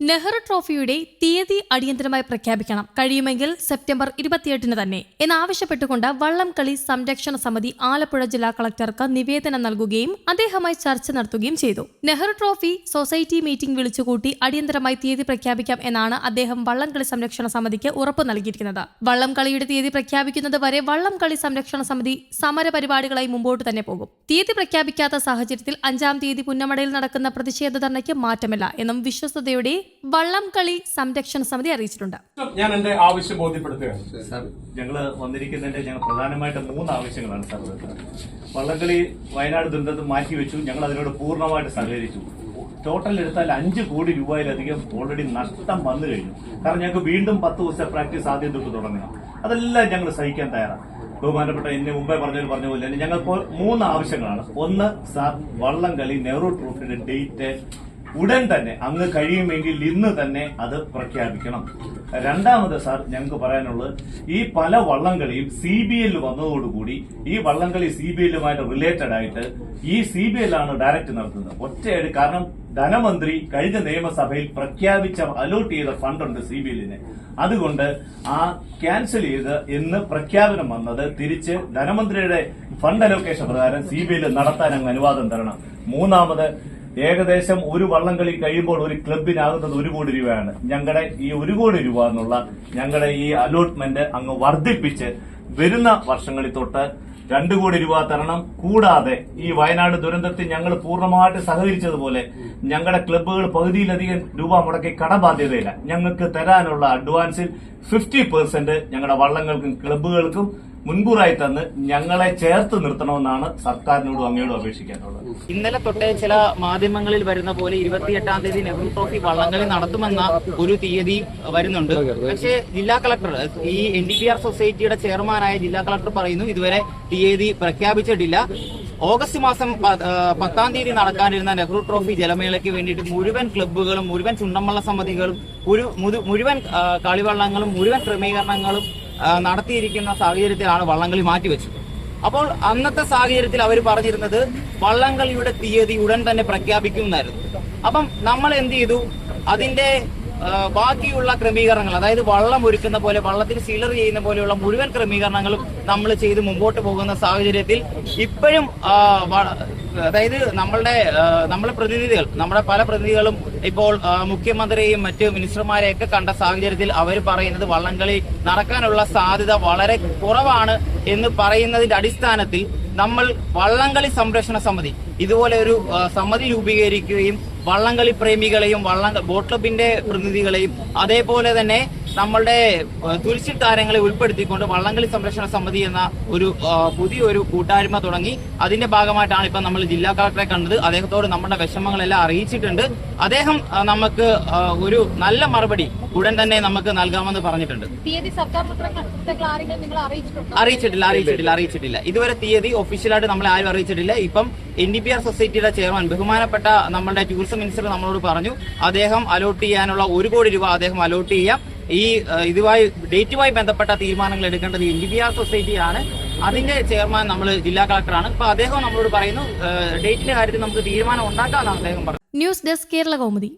നെഹ്റു ട്രോഫിയുടെ തീയതി അടിയന്തരമായി പ്രഖ്യാപിക്കണം. കഴിയുമെങ്കിൽ സെപ്റ്റംബർ ഇരുപത്തിയെട്ടിന് തന്നെ. എന്നാവശ്യപ്പെട്ടുകൊണ്ട് വള്ളംകളി സംരക്ഷണ സമിതി ആലപ്പുഴ ജില്ലാ കളക്ടർക്ക് നിവേദനം നൽകുകയും അദ്ദേഹമായി ചർച്ച നടത്തുകയും ചെയ്തു. നെഹ്റു ട്രോഫി സൊസൈറ്റി മീറ്റിംഗ് വിളിച്ചുകൂട്ടി അടിയന്തരമായി തീയതി പ്രഖ്യാപിക്കാം എന്നാണ് അദ്ദേഹം വള്ളംകളി സംരക്ഷണ സമിതിക്ക് ഉറപ്പ് നൽകിയിരിക്കുന്നത്. വള്ളംകളിയുടെ തീയതി പ്രഖ്യാപിക്കുന്നത് വരെ വള്ളംകളി സംരക്ഷണ സമിതി സമരപരിപാടികളായി മുമ്പോട്ട് തന്നെ പോകും. തീയതി പ്രഖ്യാപിക്കാത്ത സാഹചര്യത്തിൽ അഞ്ചാം തീയതി പുന്നമടയിൽ നടക്കുന്ന പ്രതിഷേധ ധർണയ്ക്ക് മാറ്റമില്ല എന്നും വിശ്വസ്തയോടെ വള്ളംകളി സംരക്ഷണ സമിതി അറിയിച്ചിട്ടുണ്ട്. ഞാൻ എന്റെ ആവശ്യം ബോധ്യപ്പെടുത്തുകയാണ്. സാർ ഞങ്ങൾ വന്നിരിക്കുന്നതിന്റെ ഞങ്ങൾ പ്രധാനമായിട്ട് മൂന്ന് ആവശ്യങ്ങളാണ് സാർ വള്ളംകളി വയനാട് ദുരന്തത്തിൽ മാറ്റിവെച്ചു. ഞങ്ങൾ അതിനോട് പൂർണമായിട്ട് സഹകരിച്ചു. ടോട്ടൽ എടുത്താൽ അഞ്ച് കോടി രൂപയിലധികം ഓൾറെഡി നഷ്ടം വന്നു കഴിഞ്ഞു. കാരണം ഞങ്ങൾക്ക് വീണ്ടും പത്ത് ദിവസത്തെ പ്രാക്ടീസ് ആദ്യം തൊട്ട് തുടങ്ങണം. അതെല്ലാം ഞങ്ങൾ സഹിക്കാൻ തയ്യാറാണ്. ബഹുമാനപ്പെട്ട എന്നെ മുമ്പേ പറഞ്ഞത് പറഞ്ഞ പോലെ തന്നെ ഞങ്ങൾക്ക് മൂന്ന് ആവശ്യങ്ങളാണ്. ഒന്ന് സാർ വള്ളംകളി നെഹ്റു ട്രോഫിയുടെ ഡേറ്റ് ഉടൻ തന്നെ അങ്ങ് കഴിയുമെങ്കിൽ ഇന്ന് തന്നെ അത് പ്രഖ്യാപിക്കണം. രണ്ടാമത് സാർ ഞങ്ങൾക്ക് പറയാനുള്ളത് ഈ പല വള്ളംകളിയും സി ബി എല്ലിൽ വന്നതോടുകൂടി ഈ വള്ളംകളി സി ബി എല്ലുമായിട്ട് റിലേറ്റഡ് ആയിട്ട് ഈ സി ബി എൽ ആണ് ഡയറക്റ്റ് നടത്തുന്നത്. ഒറ്റയടി കാരണം ധനമന്ത്രി കഴിഞ്ഞ നിയമസഭയിൽ പ്രഖ്യാപിച്ച അലോട്ട് ചെയ്ത ഫണ്ടുണ്ട് സി ബി എല്ലിന്. അതുകൊണ്ട് ആ ക്യാൻസൽ ചെയ്ത് എന്ന് പ്രഖ്യാപനം വന്നത് തിരിച്ച് ധനമന്ത്രിയുടെ ഫണ്ട് അലോക്കേഷൻ പ്രകാരം സി ബി എൽ നടത്താൻ അങ്ങ് അനുവാദം തരണം. മൂന്നാമത് ഏകദേശം ഒരു വള്ളം കളി കഴിയുമ്പോൾ ഒരു ക്ലബിനാകുന്നത് ഒരു കോടി രൂപയാണ്. ഞങ്ങളുടെ ഈ ഒരു കോടി രൂപ എന്നുള്ള ഞങ്ങളുടെ ഈ അലോട്ട്മെന്റ് അങ്ങ് വർദ്ധിപ്പിച്ച് വരുന്ന വർഷങ്ങളിൽ തൊട്ട് രണ്ടു കോടി രൂപ തരണം. കൂടാതെ ഈ വയനാട് ദുരന്തത്തിൽ ഞങ്ങൾ പൂർണമായിട്ട് സഹകരിച്ചതുപോലെ ഞങ്ങളുടെ ക്ലബ്ബുകൾ പകുതിയിലധികം രൂപ മുടക്കി കടബാധ്യതയില്ല. ഞങ്ങൾക്ക് തരാനുള്ള അഡ്വാൻസിൽ ഫിഫ്റ്റി പെർസെന്റ് ഞങ്ങളുടെ വള്ളങ്ങൾക്കും ക്ലബ്ബുകൾക്കും മുൻകൂറായി തന്ന് ഞങ്ങളെ ചേർത്ത് നിർത്തണമെന്നാണ് സർക്കാരിനോടും അങ്ങയോടും അപേക്ഷിക്കാനുള്ളത്. ഇന്നലെ തൊട്ടേ ചില മാധ്യമങ്ങളിൽ വരുന്ന പോലെ ഇരുപത്തിയെട്ടാം തീയതി നെഹ്റു ട്രോഫി വള്ളംകളി നടത്തുമെന്ന ഒരു തീയതി വരുന്നുണ്ട്. പക്ഷേ ജില്ലാ കളക്ടർ ഈ എൻ ഡി പി ആർ സൊസൈറ്റിയുടെ ചെയർമാനായ ജില്ലാ കളക്ടർ പറയുന്നു ഇതുവരെ തീയതി പ്രഖ്യാപിച്ചിട്ടില്ല. ഓഗസ്റ്റ് മാസം പത്താം തീയതി നടക്കാനിരുന്ന നെഹ്റു ട്രോഫി ജലമേളയ്ക്ക് വേണ്ടിയിട്ട് മുഴുവൻ ക്ലബ്ബുകളും മുഴുവൻ ചുണ്ടമ്മള്ള സമിതികളും മുഴുവൻ കളിവള്ളങ്ങളും മുഴുവൻ ക്രമീകരണങ്ങളും നടത്തിയിരിക്കുന്ന സാഹചര്യത്തിലാണ് വള്ളംകളി മാറ്റിവെച്ചത്. അപ്പോൾ അന്നത്തെ സാഹചര്യത്തിൽ അവർ പറഞ്ഞിരുന്നത് വള്ളംകളിയുടെ തീയതി ഉടൻ തന്നെ പ്രഖ്യാപിക്കുമെന്നായിരുന്നു. അപ്പം നമ്മൾ എന്ത് ചെയ്തു? അതിന്റെ ബാക്കിയുള്ള ക്രമീകരണങ്ങൾ അതായത് വള്ളം ഒരുക്കുന്ന പോലെ വള്ളത്തിൽ സീലർ ചെയ്യുന്ന പോലെയുള്ള മുഴുവൻ ക്രമീകരണങ്ങളും നമ്മൾ ചെയ്ത് മുമ്പോട്ട് പോകുന്ന സാഹചര്യത്തിൽ ഇപ്പോഴും അതായത് നമ്മളുടെ നമ്മുടെ പ്രതിനിധികൾ നമ്മുടെ പല പ്രതിനിധികളും ഇപ്പോൾ മുഖ്യമന്ത്രിയെയും മറ്റ് മിനിസ്റ്റർമാരെയൊക്കെ കണ്ട സാഹചര്യത്തിൽ അവർ പറയുന്നത് വള്ളംകളി നടക്കാനുള്ള സാധ്യത വളരെ കുറവാണ് എന്ന് പറയുന്നതിന്റെ അടിസ്ഥാനത്തിൽ നമ്മൾ വള്ളംകളി സംരക്ഷണ സമിതി ഇതുപോലെ ഒരു സമിതി രൂപീകരിക്കുകയും വള്ളംകളി പ്രേമികളെയും വള്ളം ബോട്ട് ക്ലബിന്റെ പ്രതിനിധികളെയും അതേപോലെ തന്നെ നമ്മളുടെ തുരിശിൽ താരങ്ങളെ ഉൾപ്പെടുത്തിക്കൊണ്ട് വള്ളംകളി സംരക്ഷണ സമിതി എന്ന ഒരു പുതിയൊരു കൂട്ടായ്മ തുടങ്ങി. അതിന്റെ ഭാഗമായിട്ടാണ് ഇപ്പൊ നമ്മൾ ജില്ലാ കളക്ടറെ കണ്ടത്. അദ്ദേഹത്തോട് നമ്മുടെ വിഷമങ്ങളെല്ലാം അറിയിച്ചിട്ടുണ്ട്. അദ്ദേഹം നമുക്ക് ഒരു നല്ല മറുപടി ഉടൻ തന്നെ നമുക്ക് നൽകാമെന്ന് പറഞ്ഞിട്ടുണ്ട്. അറിയിച്ചിട്ടില്ല അറിയിച്ചിട്ടില്ല അറിയിച്ചിട്ടില്ല. ഇതുവരെ തീയതി ഒഫീഷ്യലായിട്ട് നമ്മളെ ആരും അറിയിച്ചിട്ടില്ല. ഇപ്പം എൻ ഡി പി ആർ സൊസൈറ്റിയുടെ ചെയർമാൻ ബഹുമാനപ്പെട്ട നമ്മുടെ ടൂറിസം മിനിസ്റ്റർ നമ്മളോട് പറഞ്ഞു അദ്ദേഹം അലോട്ട് ചെയ്യാനുള്ള ഒരു കോടി രൂപ അദ്ദേഹം അലോട്ട് ചെയ്യാം. ഈ ഇതുമായി ഡേറ്റുമായി ബന്ധപ്പെട്ട തീരുമാനങ്ങൾ എടുക്കേണ്ടത് എൻ ഡി ബി ആർ സൊസൈറ്റിയാണ് അതിന്റെ ചെയർമാൻ നമ്മൾ ജില്ലാ കളക്ടറാണ്. അപ്പൊ അദ്ദേഹം നമ്മളോട് പറയുന്നു ഡേറ്റിന്റെ കാര്യത്തിൽ നമുക്ക് തീരുമാനം ഉണ്ടാക്കാമെന്നാണ് അദ്ദേഹം പറഞ്ഞത്. News desk Kerala Kaumudi.